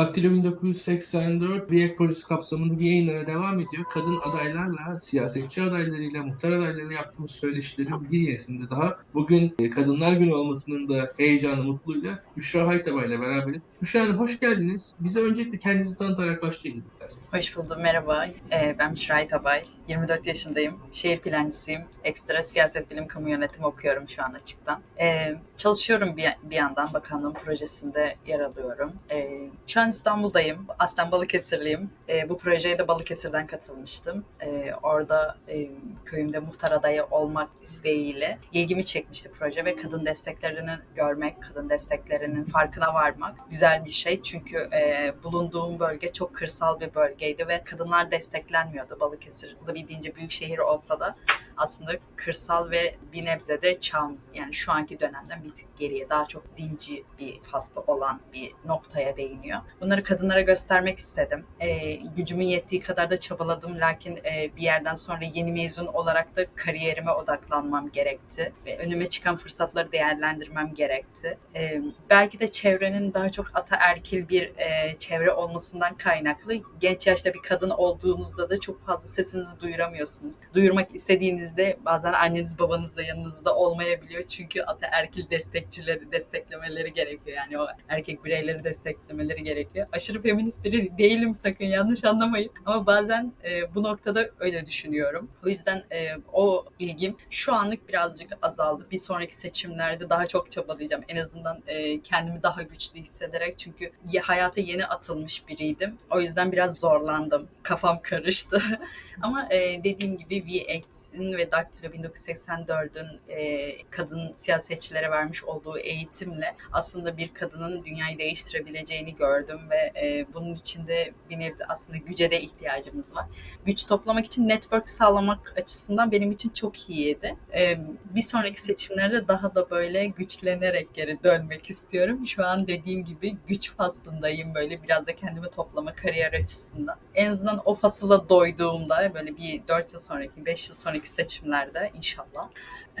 Daktilo 1984 Viyek Projesi kapsamında yayınlara devam ediyor. Kadın adaylarla, siyasetçi adaylarıyla, muhtar adaylarıyla yaptığımız söyleşilerin bir yenisinde daha. Bugün e, Kadınlar Günü olmasının da heyecanı, mutluluğuyla Büşra Haytaba ile beraberiz. Büşra Hanım hoş geldiniz. Bize öncelikle kendinizi tanıtarak başlayın isterseniz. Hoş buldum, merhaba. Ee, ben Büşra Tabay, 24 yaşındayım. Şehir plancısıyım. Ekstra siyaset bilim kamu yönetimi okuyorum şu an açıktan. Ee, çalışıyorum bir, bir yandan, bakanlığın projesinde yer alıyorum. Ee, şu an İstanbul'dayım, aslen Balıkesirliyim. Ee, bu projeye de Balıkesir'den katılmıştım. Ee, orada e, köyümde muhtar adayı olmak isteğiyle ilgimi çekmişti proje ve kadın desteklerini görmek, kadın desteklerinin farkına varmak güzel bir şey. Çünkü e, bulunduğum bölge çok kırsal bir bölgeydi ve kadınlar desteklenmiyordu. Balıkesir olabildiğince büyük şehir olsa da aslında kırsal ve bir nebze de çam yani şu anki dönemden bir tık geriye daha çok dinci bir faslı olan bir noktaya değiniyor. Bunları kadınlara göstermek istedim. E, gücümün yettiği kadar da çabaladım lakin e, bir yerden sonra yeni mezun olarak da kariyerime odaklanmam gerekti. Ve önüme çıkan fırsatları değerlendirmem gerekti. E, belki de çevrenin daha çok ataerkil bir e, çevre olmasından kaynaklı genç yaşta bir kadın olduğunuzda da çok fazla sesinizi duyuramıyorsunuz. Duyurmak istediğinizde bazen anneniz babanız da yanınızda olmayabiliyor çünkü ataerkil destekçileri desteklemeleri gerekiyor. Yani o erkek bireyleri desteklemeleri gerekiyor. Aşırı feminist biri değilim sakın yanlış anlamayın. Ama bazen e, bu noktada öyle düşünüyorum. O yüzden e, o ilgim şu anlık birazcık azaldı. Bir sonraki seçimlerde daha çok çabalayacağım. En azından e, kendimi daha güçlü hissederek çünkü hayata yeni atılmış biriydim. O yüzden biraz zorlandım. Kafam karıştı. Ama e, dediğim gibi V8'in ve Daktilo 1984'ün e, kadın siyasetçilere vermiş olduğu eğitimle aslında bir kadının dünyayı değiştirebileceğini gördüm ve e, bunun içinde bir nebze aslında güce de ihtiyacımız var. Güç toplamak için network sağlamak açısından benim için çok iyiydi. E, bir sonraki seçimlerde daha da böyle güçlenerek geri dönmek istiyorum. Şu an dediğim gibi güç faslındayım böyle biraz da kendimi toplama kariyer açısından. En azından o fasıla doyduğumda böyle bir 4 yıl sonraki 5 yıl sonraki seçimlerde inşallah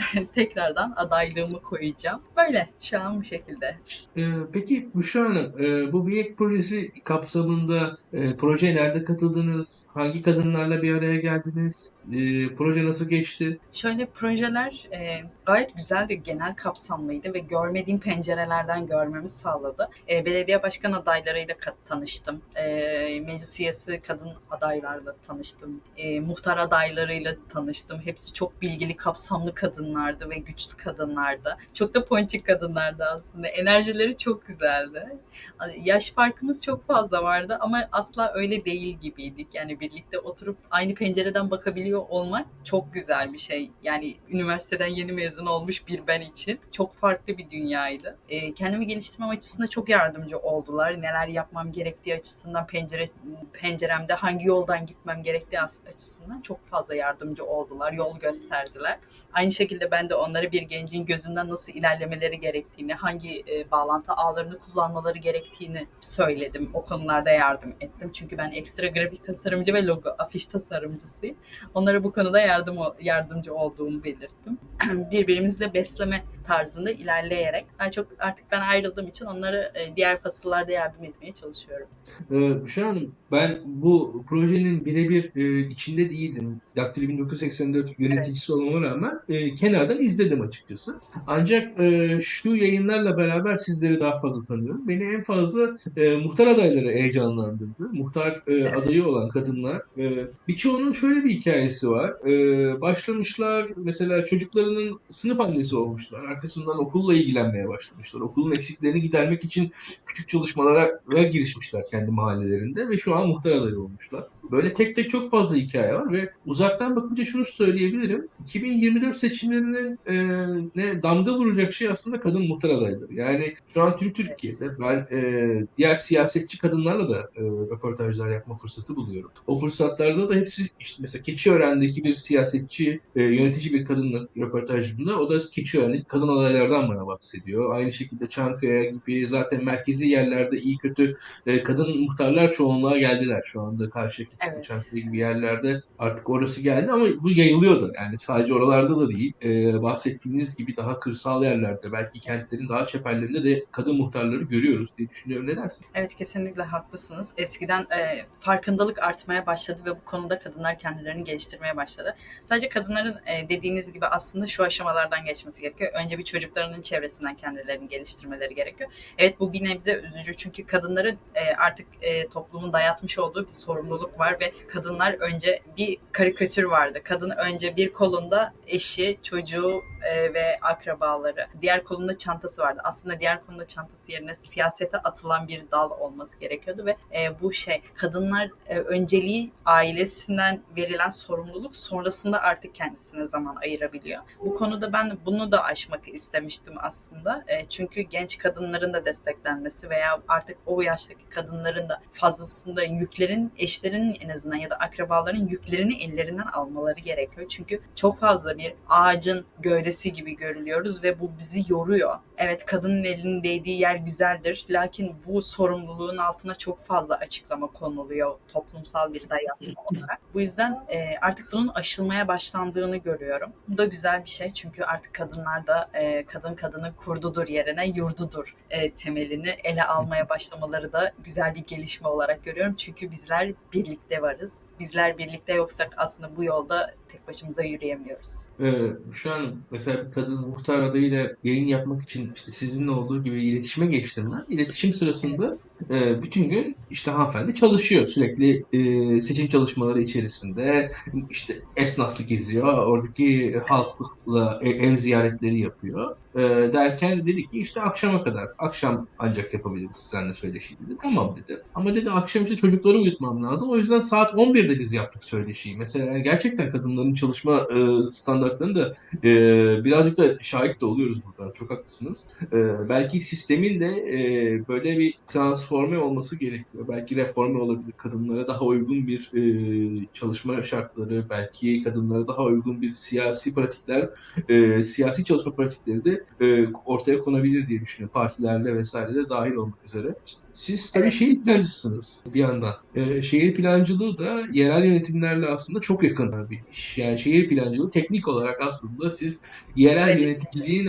tekrardan adaylığımı koyacağım. Böyle şu an bu şekilde. Ee, peki Büşra Hanım, e, bu Viyek Projesi kapsamında e, projeye nerede katıldınız? Hangi kadınlarla bir araya geldiniz? E, proje nasıl geçti? Şöyle projeler e, gayet güzeldi, genel kapsamlıydı ve görmediğim pencerelerden görmemi sağladı. E, belediye başkan adaylarıyla tanıştım. E, meclis üyesi kadın adaylarla tanıştım. E, muhtar adaylarıyla tanıştım. Hepsi çok bilgili, kapsamlı kadınlardı ve güçlü kadınlardı. Çok da politik kadınlardı aslında. Enerjileri çok güzeldi. Yaş farkımız çok fazla vardı ama asla öyle değil gibiydik. Yani birlikte oturup aynı pencereden bakabiliyor olmak çok güzel bir şey. Yani üniversiteden yeni mezun olmuş bir ben için çok farklı bir dünyaydı. Ee, kendimi geliştirmem açısından çok yardımcı oldular. Neler yapmam gerektiği açısından pencere penceremde hangi yoldan gitmem gerektiği açısından çok fazla yardımcı oldular. Yol gösterdiler. Aynı şekilde ben de onlara bir gencin gözünden nasıl ilerlemeleri gerektiğini, hangi e, bağlantı ağlarını kullanmaları gerektiğini söyledim. O konularda yardım ettim. Çünkü ben ekstra grafik tasarımcı ve logo afiş tasarımcısıyım. Onlara bu konuda yardım yardımcı olduğumu belirttim. Birbirimizle besleme tarzında ilerleyerek daha çok artık ben ayrıldığım için onlara e, diğer fasıllarda yardım etmeye çalışıyorum. Ee, Büşra Hanım, ben bu projenin birebir e, içinde değildim. Daktilo 1984 yöneticisi olmama rağmen e, kenardan izledim açıkçası. Ancak e, şu yayınlarla beraber sizleri daha fazla tanıyorum. Beni en fazla e, muhtar adayları heyecanlandırdı. Muhtar e, adayı olan kadınlar. E, birçoğunun şöyle bir hikayesi var. E, başlamışlar mesela çocuklarının sınıf annesi olmuşlar. Arkasından okulla ilgilenmeye başlamışlar. Okulun eksiklerini gidermek için küçük çalışmalara girişmişler kendi mahallelerinde ve şu an muhtar adayı olmuşlar. Böyle tek tek çok fazla hikaye var ve uzaktan bakınca şunu söyleyebilirim. 2024 seçimlerinin e, ne damga vuracak şey aslında kadın muhtar adayları. Yani şu an tüm Türkiye'de ben e, diğer siyasetçi kadınlarla da e, röportajlar yapma fırsatı buluyorum. O fırsatlarda da hepsi işte mesela Keçiören'deki bir siyasetçi, e, yönetici bir kadınla röportajımda o da Keçiören'deki kadın adaylardan bana bahsediyor. Aynı şekilde Çankaya gibi zaten merkezi yerlerde iyi kötü e, kadın muhtarlar çoğunluğa geldiler şu anda. Karşıyaka, Evet. Çankaya gibi yerlerde artık orası geldi ama bu yayılıyor da. Yani sadece oralarda da değil. E, bahsettiğiniz gibi daha kırsal yerlerde belki kentlerin daha çeperlerinde de kadın muhtarları görüyoruz diye düşünüyorum. Ne dersin? Evet kesinlikle haklısınız. Eskiden e, farkındalık artmaya başladı ve bu konuda kadınlar kendilerini geliştirmeye başladı. Sadece kadınların e, dediğiniz gibi aslında şu aşamalardan geçmesi gerekiyor. Önce bir çocuklarının çevresinden kendilerini geliştirmeleri gerekiyor. Evet bu bir nebze üzücü çünkü kadınların e, artık e, toplumun dayatmış olduğu bir sorumluluk var ve kadınlar önce bir karikatür vardı. Kadın önce bir kolunda eşi, çocuğu e, ve akrabaları, diğer kolunda çantası vardı. Aslında diğer kolunda çantası yerine siyasete atılan bir dal olması gerekiyordu ve e, bu şey kadınlar e, önceliği ailesinden verilen sorumluluk sonrasında artık kendisine zaman ayırabiliyor. Bu konuda ben bunu da aşmak istemiştim aslında. E, çünkü genç kadınların da desteklenmesi veya artık o yaştaki kadınların da fazlasında yüklerin eşlerinin en azından ya da akrabaların yüklerini ellerinden almaları gerekiyor. Çünkü çok fazla bir ağacın gövdesi gibi görülüyoruz ve bu bizi yoruyor. Evet kadının elinin değdiği yer güzeldir. Lakin bu sorumluluğun altına çok fazla açıklama konuluyor toplumsal bir dayatma olarak. Bu yüzden e, artık bunun aşılmaya başlandığını görüyorum. Bu da güzel bir şey çünkü artık kadınlar da e, kadın kadının kurdudur yerine yurdudur e, temelini ele almaya başlamaları da güzel bir gelişme olarak görüyorum. Çünkü bizler birlikte varız. Bizler birlikte yoksak aslında bu yolda tek başımıza yürüyemiyoruz. Ee, şu an mesela bir kadın muhtar adayıyla yayın yapmak için işte sizinle olduğu gibi iletişime geçtim ben. İletişim sırasında e, bütün gün işte hanımefendi çalışıyor. Sürekli e, seçim çalışmaları içerisinde işte esnaflık geziyor. Oradaki halkla e- ev ziyaretleri yapıyor. E, derken dedi ki işte akşama kadar. Akşam ancak yapabiliriz seninle söyleşiyi dedi. Tamam dedi. Ama dedi akşam işte çocukları uyutmam lazım. O yüzden saat 11'de biz yaptık söyleşiyi. Mesela gerçekten kadınların çalışma e, standartlarını da e, birazcık da şahit de oluyoruz burada. Çok haklısınız. E, belki sistemin de e, böyle bir transforme olması gerekiyor. Belki reforme olabilir. Kadınlara daha uygun bir e, çalışma şartları, belki kadınlara daha uygun bir siyasi pratikler, e, siyasi çalışma pratikleri de e, ortaya konabilir diye düşünüyorum. Partilerde vesaire de dahil olmak üzere. Siz tabii şehir plancısınız bir yandan. E, şehir plancılığı da yerel yönetimlerle aslında çok yakın bir iş. Yani şehir plancılığı teknik olarak aslında siz yerel Evet. yöneticiliğin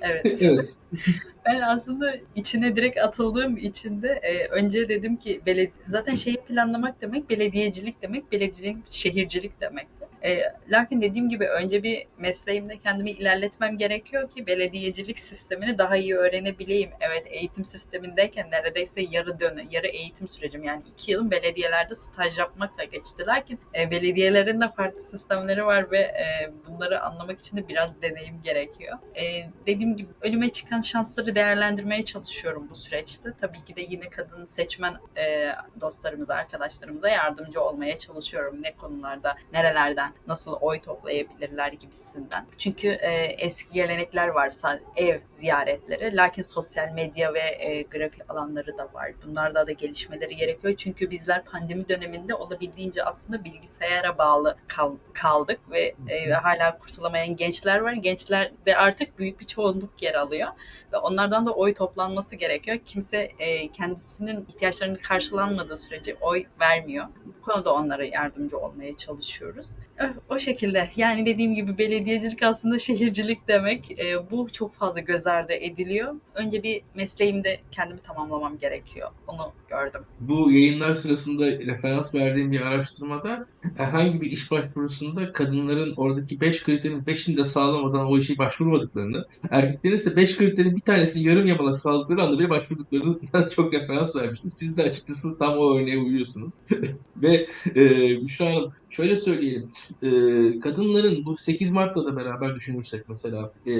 Evet. evet. Ben aslında içine direkt atıldığım için de e, önce dedim ki beledi zaten şehir planlamak demek belediyecilik demek, belediyecilik şehircilik demekti. E, lakin dediğim gibi önce bir mesleğimde kendimi ilerletmem gerekiyor ki belediyecilik sistemini daha iyi öğrenebileyim. Evet eğitim sistemindeyken neredeyse yarı dönem, yarı eğitim sürecim yani iki yılım belediyelerde staj yapmakla geçti. Lakin e, belediyelerin de farklı sistemleri var ve e, bunları anlamak için de biraz deneyim gerekiyor. E, dediğim gibi önüme çıkan şansları değerlendirmeye çalışıyorum bu süreçte. Tabii ki de yine kadın seçmen e, dostlarımıza, arkadaşlarımıza yardımcı olmaya çalışıyorum. Ne konularda, nerelerden, nasıl oy toplayabilirler gibisinden. Çünkü e, eski gelenekler varsa ev ziyaretleri, lakin sosyal medya ve e, grafik alanları da var. Bunlarda da gelişmeleri gerekiyor. Çünkü bizler pandemi döneminde olabildiğince aslında bilgisayara bağlı kal- kaldık ve e, hala kurtulamayan gençler var. Gençler de artık büyük bir çoğunluk yer alıyor ve onlardan da oy toplanması gerekiyor. Kimse e, kendisinin ihtiyaçlarını karşılanmadığı sürece oy vermiyor. Bu konuda onlara yardımcı olmaya çalışıyoruz. O- O şekilde yani dediğim gibi belediyecilik aslında şehircilik demek. E, bu çok fazla göz ardı ediliyor. Önce bir mesleğimde kendimi tamamlamam gerekiyor. Onu gördüm. Bu yayınlar sırasında referans verdiğim bir araştırmada herhangi bir iş başvurusunda kadınların oradaki 5 kriterin 5'ini de sağlamadan o işe başvurmadıklarını, erkeklerin ise 5 kriterin bir tanesini yarım yamalak sağladıkları anda bile başvurduklarından çok referans vermiştim. Siz de açıkçası tam o örneğe uyuyorsunuz. Ve e, Büşra Hanım şöyle söyleyelim. E, kadınların bu 8 Mart'la da beraber düşünürsek mesela e,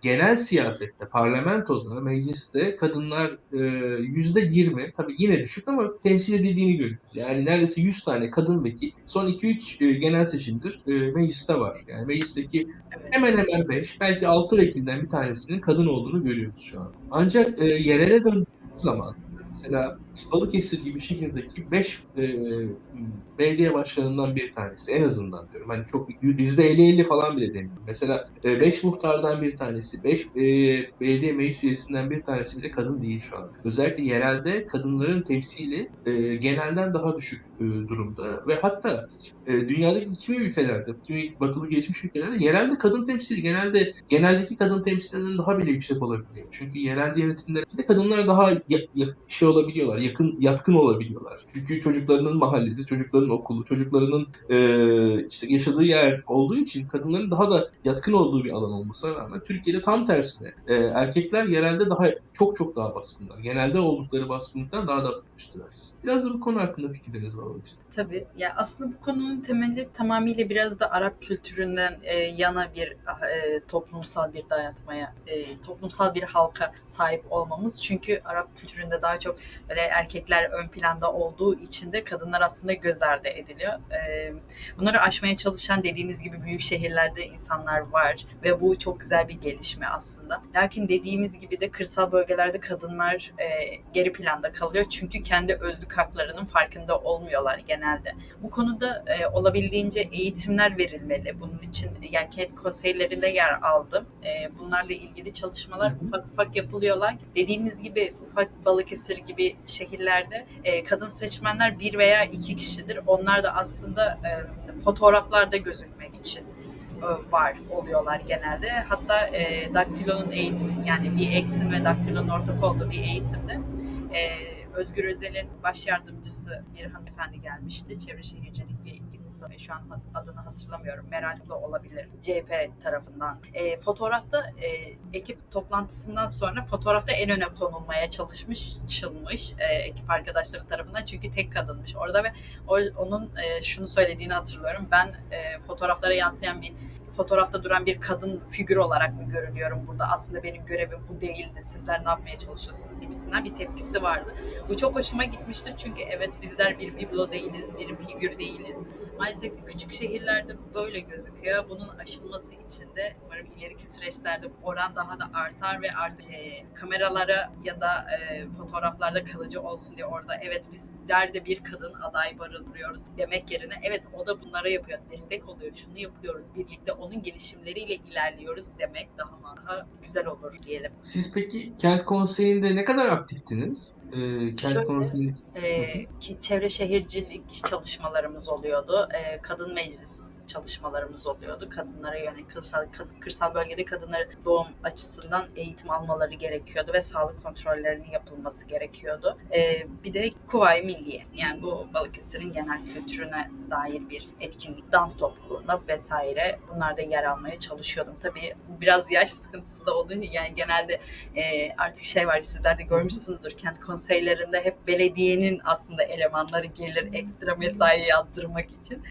genel siyasette, parlamentoda, mecliste kadınlar e, %20 tabii yine düşük ama temsil edildiğini görüyoruz. Yani neredeyse 100 tane kadın vekil son 2-3 e, genel seçimdir e, mecliste var. Yani meclisteki hemen hemen 5 belki 6 vekilden bir tanesinin kadın olduğunu görüyoruz şu an. Ancak e, yerele döndüğümüz zaman mesela Balıkesir gibi şehirdeki 5 e, belediye başkanından bir tanesi en azından diyorum. Hani çok %50-50 falan bile demiyorum. Mesela 5 muhtardan bir tanesi, 5 e, belediye meclis üyesinden bir tanesi bile kadın değil şu an. Özellikle yerelde kadınların temsili e, genelden daha düşük e, durumda ve hatta e, dünyadaki kimi ülkelerde, kimi batılı gelişmiş ülkelerde yerelde kadın temsili genelde geneldeki kadın temsilinden daha bile yüksek olabiliyor. Çünkü yerel yönetimlerde kadınlar daha ya, ya, şey olabiliyorlar, yakın yatkın olabiliyorlar. Çünkü çocuklarının mahallesi, çocukların okulu, çocuklarının e, işte yaşadığı yer olduğu için kadınların daha da yatkın olduğu bir alan olmasına rağmen Türkiye'de tam tersine e, erkekler yerelde daha çok çok daha baskınlar. Genelde oldukları baskınlıktan daha da baskınlar. Biraz da bu konu hakkında fikirlerinizi alalım işte. Tabii. Ya aslında bu konunun temeli tamamıyla biraz da Arap kültüründen e, yana bir e, toplumsal bir dayatmaya, e, toplumsal bir halka sahip olmamız. Çünkü Arap kültüründe daha çok böyle erkekler ön planda olduğu için de kadınlar aslında göz ardı ediliyor. E, bunları aşmaya çalışan dediğiniz gibi büyük şehirlerde insanlar var ve bu çok güzel bir gelişme aslında. Lakin dediğimiz gibi de kırsal bölgelerde kadınlar e, geri planda kalıyor. Çünkü kendi özlük haklarının farkında olmuyorlar genelde. Bu konuda e, olabildiğince eğitimler verilmeli. Bunun için yani kent konseylerinde yer aldım. E, bunlarla ilgili çalışmalar ufak ufak yapılıyorlar. Dediğiniz gibi ufak Balıkesir gibi şehirlerde e, kadın seçmenler bir veya iki kişidir. Onlar da aslında e, fotoğraflarda gözükmek için e, var oluyorlar genelde. Hatta e, daktilonun eğitimi yani bir eğitim ve daktilonun ortak olduğu bir eğitimde e, Özgür Özel'in baş yardımcısı bir hanımefendi gelmişti. Çevre Şehircilik İktisat. Şu an adını hatırlamıyorum. Meral da olabilir. CHP tarafından. E, fotoğrafta e, ekip toplantısından sonra fotoğrafta en öne konulmaya çalışmış, çılmış e, ekip arkadaşları tarafından. Çünkü tek kadınmış orada ve o, onun e, şunu söylediğini hatırlıyorum. Ben e, fotoğraflara yansıyan bir fotoğrafta duran bir kadın figür olarak mı görülüyorum burada? Aslında benim görevim bu değildi. Sizler ne yapmaya çalışıyorsunuz gibisinden bir tepkisi vardı. Bu çok hoşuma gitmişti çünkü evet bizler bir biblo değiliz, bir figür değiliz. Maalesef küçük şehirlerde böyle gözüküyor. Bunun aşılması için de umarım ileriki süreçlerde oran daha da artar ve artık e, kameralara ya da e, fotoğraflarda kalıcı olsun diye orada evet bizler de bir kadın aday barındırıyoruz demek yerine evet o da bunlara yapıyor. Destek oluyor. Şunu yapıyoruz. Birlikte onun gelişimleriyle ilerliyoruz demek daha daha güzel olur diyelim. Siz peki kent konseyinde ne kadar aktiftiniz? Ee, kent Şöyle, konseyinde ki çevre şehircilik çalışmalarımız oluyordu. Ee, kadın meclis çalışmalarımız oluyordu. Kadınlara yönelik kırsal, kad- kırsal bölgede kadınların doğum açısından eğitim almaları gerekiyordu ve sağlık kontrollerinin yapılması gerekiyordu. Ee, bir de Kuvayi Milliye yani bu Balıkesir'in genel kültürüne dair bir etkinlik. Dans topluluğunda vesaire bunlarda yer almaya çalışıyordum. Tabii biraz yaş sıkıntısı da olduğu yani genelde e, artık şey var sizler de görmüşsünüzdür kent konseylerinde hep belediyenin aslında elemanları gelir ekstra mesai yazdırmak için.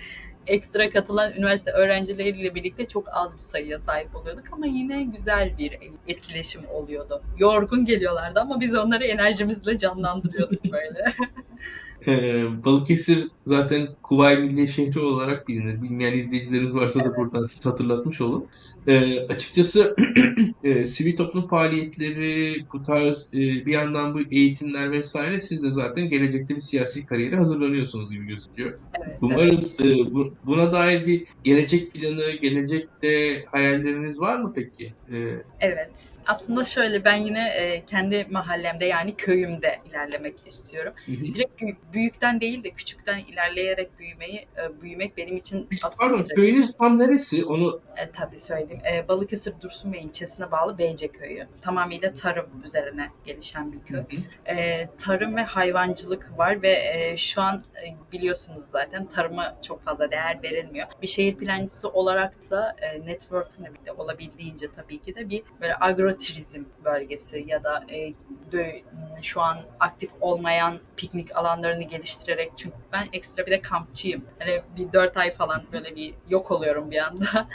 Ekstra katılan üniversite öğrencileriyle birlikte çok az bir sayıya sahip oluyorduk ama yine güzel bir etkileşim oluyordu. Yorgun geliyorlardı ama biz onları enerjimizle canlandırıyorduk böyle. Ee, Balıkesir zaten Kuvayi Milliye şehri olarak bilinir. Bilmeyen izleyicilerimiz varsa da buradan siz hatırlatmış olun. Ee, açıkçası e, sivil toplum faaliyetleri, bu tarz e, bir yandan bu eğitimler vesaire siz de zaten gelecekte bir siyasi kariyere hazırlanıyorsunuz gibi gözüküyor. Evet, evet. Umarız e, bu- buna dair bir gelecek planı, gelecekte hayalleriniz var mı peki? Ee, Evet. Aslında şöyle ben yine e, kendi mahallemde yani köyümde ilerlemek istiyorum. hı hı. Direkt büyükten değil de küçükten ilerleyerek büyümeyi e, büyümek benim için Peki, aslında Pardon, köyünüz tam neresi? Onu E, tabii söyleyeyim. E, Balıkesir Dursunbey ilçesine bağlı Beyce köyü. Tamamıyla tarım üzerine gelişen bir köy. E, tarım ve hayvancılık var ve e, şu an e, biliyorsunuz zaten tarıma çok fazla değer verilmiyor. Bir şehir plancısı olarak da e, network'ümle birlikte olabildiğince tabii ki de bir böyle agroturizm bölgesi ya da e, dö- şu an aktif olmayan piknik alanlarını geliştirerek çünkü ben ekstra bir de kampçıyım. Hani bir dört ay falan böyle bir yok oluyorum bir anda.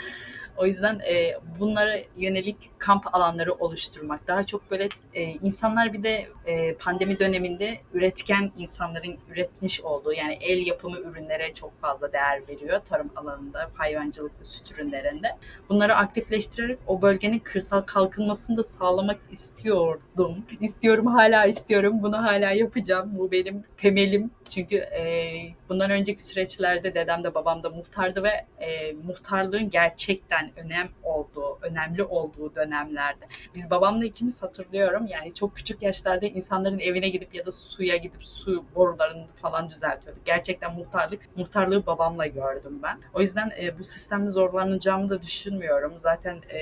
O yüzden e, bunlara yönelik kamp alanları oluşturmak. Daha çok böyle e, insanlar bir de e, pandemi döneminde üretken insanların üretmiş olduğu yani el yapımı ürünlere çok fazla değer veriyor. Tarım alanında, hayvancılık ve süt ürünlerinde. Bunları aktifleştirerek o bölgenin kırsal kalkınmasını da sağlamak istiyordum. İstiyorum, hala istiyorum. Bunu hala yapacağım. Bu benim temelim. Çünkü e, bundan önceki süreçlerde dedem de babam da muhtardı ve e, muhtarlığın gerçekten önem olduğu, önemli olduğu dönemlerde. Biz babamla ikimiz hatırlıyorum. Yani çok küçük yaşlarda insanların evine gidip ya da suya gidip su borularını falan düzeltiyorduk. Gerçekten muhtarlık, muhtarlığı babamla gördüm ben. O yüzden e, bu sistemde zorlanacağımı da düşünmüyorum. Zaten e,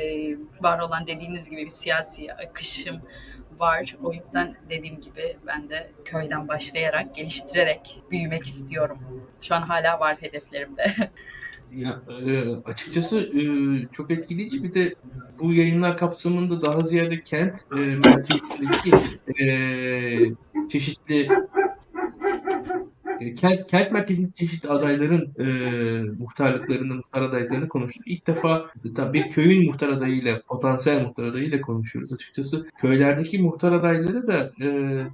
var olan dediğiniz gibi bir siyasi akışım var. O yüzden dediğim gibi ben de köyden başlayarak, geliştirerek büyümek istiyorum. Şu an hala var hedeflerimde. Ya e, açıkçası e, çok etkileyici bir de bu yayınlar kapsamında daha ziyade kent e, merkezindeki e, çeşitli kent, kent merkezindeki çeşitli adayların e, muhtarlıklarını, muhtar adaylarını konuştuk. İlk defa tabii bir köyün muhtar adayıyla, potansiyel muhtar adayıyla konuşuyoruz. Açıkçası köylerdeki muhtar adayları da e,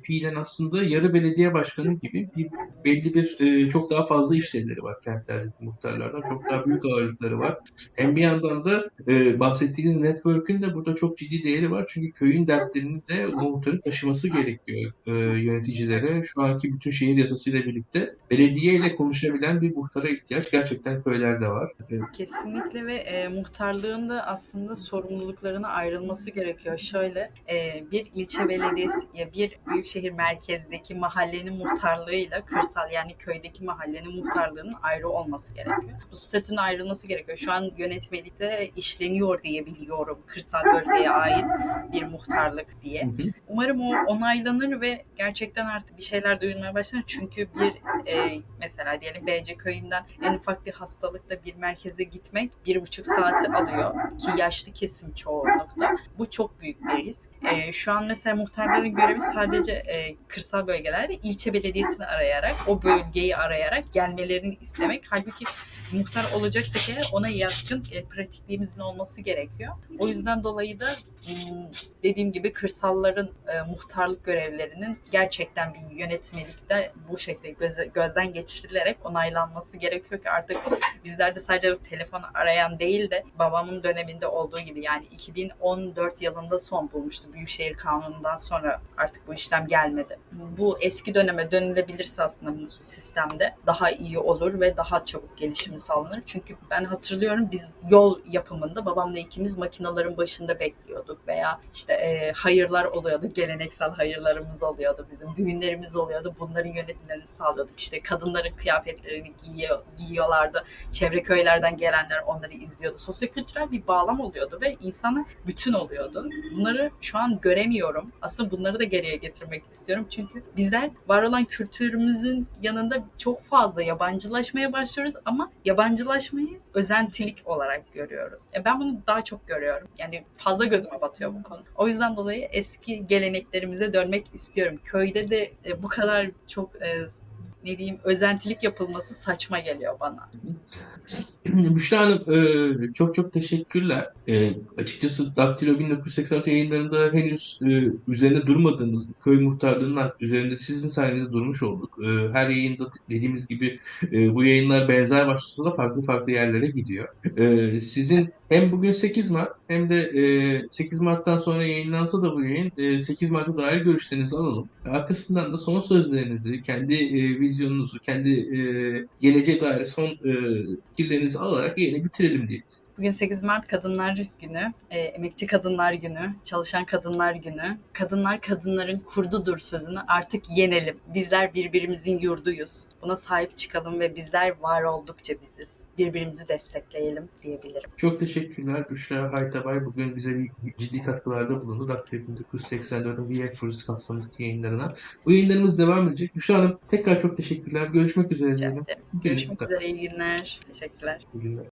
fiilen aslında yarı belediye başkanı gibi bir belli bir e, çok daha fazla işlevleri var kentlerdeki muhtarlardan. Çok daha büyük ağırlıkları var. Hem bir yandan da e, bahsettiğiniz network'ün de burada çok ciddi değeri var. Çünkü köyün dertlerini de o muhtarın taşıması gerekiyor e, yöneticilere. Şu anki bütün şehir yasasıyla birlikte belediye ile konuşabilen bir muhtara ihtiyaç gerçekten köylerde var. E, Kesinlikle ve e, muhtarlığın da aslında sorumluluklarına ayrılması gerekiyor. Şöyle e, bir ilçe belediyesi ya bir büyükşehir merkezdeki mahallenin muhtarlığıyla kırsal yani köydeki mahallenin muhtarlığının ayrı olması gerekiyor. Bu statünün ayrılması gerekiyor. Şu an yönetmelikte işleniyor diye biliyorum kırsal bölgeye ait bir muhtarlık diye. Umarım o onaylanır ve gerçekten artık bir şeyler duyulmaya başlar. Çünkü bir e, mesela diyelim BC köyünden en ufak bir hastalıkta bir merkeze gitmek bir buçuk saati alıyor ki yaşlı kesim çoğunlukta. Bu çok büyük bir risk. E, şu an mesela muhtarların görevi sadece e, kırsal bölgelerde ilçe belediyesini arayarak, o bölgeyi arayarak gelmelerini istemek. Halbuki muhtar olacaksak eğer ona yatkın e, pratikliğimizin olması gerekiyor. O yüzden dolayı da dediğim gibi kırsalların e, muhtarlık görevlerinin gerçekten bir yönetmelikte bu şekilde göze- gözden geçirilerek onaylanması gerekiyor ki artık bizler de sadece telefon arayan değil de babamın döneminde olduğu gibi yani 2014 yılında son bulmuştu Büyükşehir Kanunu'ndan sonra artık bu işlem gelmedi. Bu eski döneme dönülebilirse aslında bu sistemde daha iyi olur ve daha çabuk gelişimi sağlanır. Çünkü ben hatırlıyorum biz yol yapımında babamla ikimiz makinaların başında bekliyorduk veya işte e, hayırlar oluyordu. Geleneksel hayırlarımız oluyordu bizim. Düğünlerimiz oluyordu. Bunların yönetimlerini sağlıyorduk. İşte kadınların kıyafetlerini giyiyor, giyiyorlardı. Çevre köylerden gelenler onları izliyordu. Sosyokültürel bir bağlam oluyordu ve insanlar bütün oluyordu. Bunları şu an göremiyorum. Aslında bunları da geriye getirmek istiyorum. Çünkü bizler var olan kültürümüzün yanında çok fazla yabancılaşmaya başlıyoruz ama yabancılaşmayı özentilik olarak görüyoruz. E ben bunu daha çok görüyorum. Yani fazla gözüme batıyor bu konu. O yüzden dolayı eski geleneklerimize dönmek istiyorum. Köyde de e, bu kadar çok e, ne diyeyim özentilik yapılması saçma geliyor bana. Büşra Hanım e, çok çok teşekkürler. E, açıkçası Daktilo 1986 yayınlarında henüz e, üzerinde durmadığımız köy muhtarlığının üzerinde sizin sayenizde durmuş olduk. Her yayında dediğimiz gibi bu yayınlar benzer başlasa da farklı farklı yerlere gidiyor. Sizin hem bugün 8 Mart hem de e, 8 Mart'tan sonra yayınlansa da bu yayın e, 8 Mart'a dair görüşlerinizi alalım. Arkasından da son sözlerinizi, kendi vizyonunuzu, kendi e, geleceğe dair son e, fikirlerinizi alarak yayını bitirelim diye. Bugün 8 Mart Kadınlar Günü, e, Emekçi Kadınlar Günü, Çalışan Kadınlar Günü. Kadınlar kadınların kurdudur sözünü artık yenelim. Bizler birbirimizin yurduyuz. Buna sahip çıkalım ve bizler var oldukça biziz. Birbirimizi destekleyelim diyebilirim. Çok teşekkürler Büşra Haytabay. Bugün bize bir ciddi katkılarda bulundu. Daktilo 1984'ün VF Fırız kapsamındaki yayınlarına. Bu yayınlarımız devam edecek. Büşra Hanım tekrar çok teşekkürler. Görüşmek üzere Rica diyelim. Görüşmek kadar. üzere. iyi günler. Teşekkürler. İyi günler.